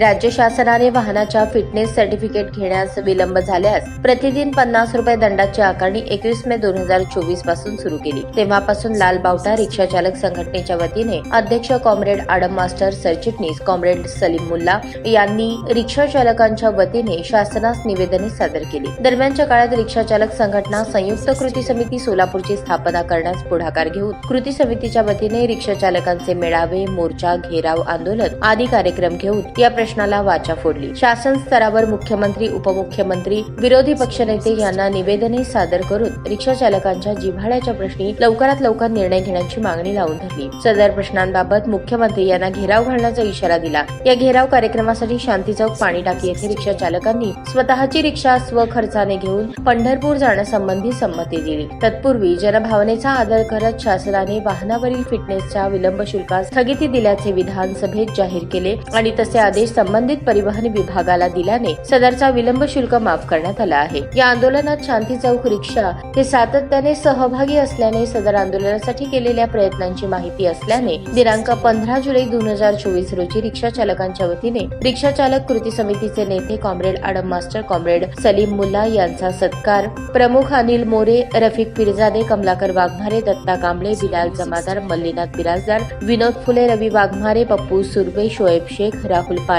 राज्य शासनाने वाहनाच्या फिटनेस सर्टिफिकेट घेण्यास विलंब झाल्यास प्रतिदिन पन्नास रुपये दंडाची आकारणी एकवीस मे दोन हजार चोवीसपासून सुरू केली. तेव्हापासून लाल बावटा रिक्षा चालक संघटनेच्या वतीने अध्यक्ष कॉम्रेड आडम मास्टर सरचिटणीस कॉम्रेड सलीम मुल्ला यांनी रिक्षा चालकांच्या वतीने शासनास निवेदने सादर केली. दरम्यानच्या काळात रिक्षा चालक संघटना संयुक्त कृती समिती सोलापूरची स्थापना करण्यास पुढाकार घेऊन कृती समितीच्या वतीने रिक्षा चालकांचे मेळावे मोर्चा घेराव आंदोलन आदी कार्यक्रम घेऊन या प्रश्न प्रश्नाला वाचा फोडली. शासन स्तरावर मुख्यमंत्री उपमुख्यमंत्री विरोधी पक्षनेते यांना निवेदने सादर करून रिक्षा चालकांच्या जिव्हाळ्याच्या प्रश्नी लवकरात लवकर निर्णय घेण्याची मागणी लावून धरली. सदर प्रश्नांबाबत मुख्यमंत्री यांना घेराव घालण्याचा इशारा दिला. या घेराव कार्यक्रमासाठी शांती चौक पाणी टाकी येथे रिक्षा चालकांनी स्वतःची रिक्षा स्वखर्चाने घेऊन पंढरपूर जाण्यासंबंधी संमती दिली. तत्पूर्वी जनभावनेचा आदर करत शासनाने वाहनावरील फिटनेसच्या विलंब शुल्कास स्थगिती दिल्याचे विधानसभेत जाहीर केले आणि तसे आदेश संबंधित परिवहन विभागाला दिल्याने सदरचा विलंब शुल्क माफ करण्यात आला आहे. या आंदोलनात शांती चौक रिक्षा हे सातत्याने सहभागी असल्याने सदर आंदोलनासाठी केलेल्या प्रयत्नांची माहिती असल्याने दिनांक पंधरा जुलै दोन हजार चोवीस रोजी रिक्षा चालकांच्या वतीने रिक्षा चालक कृती समितीचे नेते comrade Adam master comrade Salim Mulla यांचा सत्कार प्रमुख अनिल मोरे रफिक पिरजादे कमलाकर वाघमारे दत्ता कांबळे बिलाल जमादार मल्लीनाथ बिराजदार विनोद फुले रवी वाघमारे पप्पू सुरवे शोएब शेख राहुल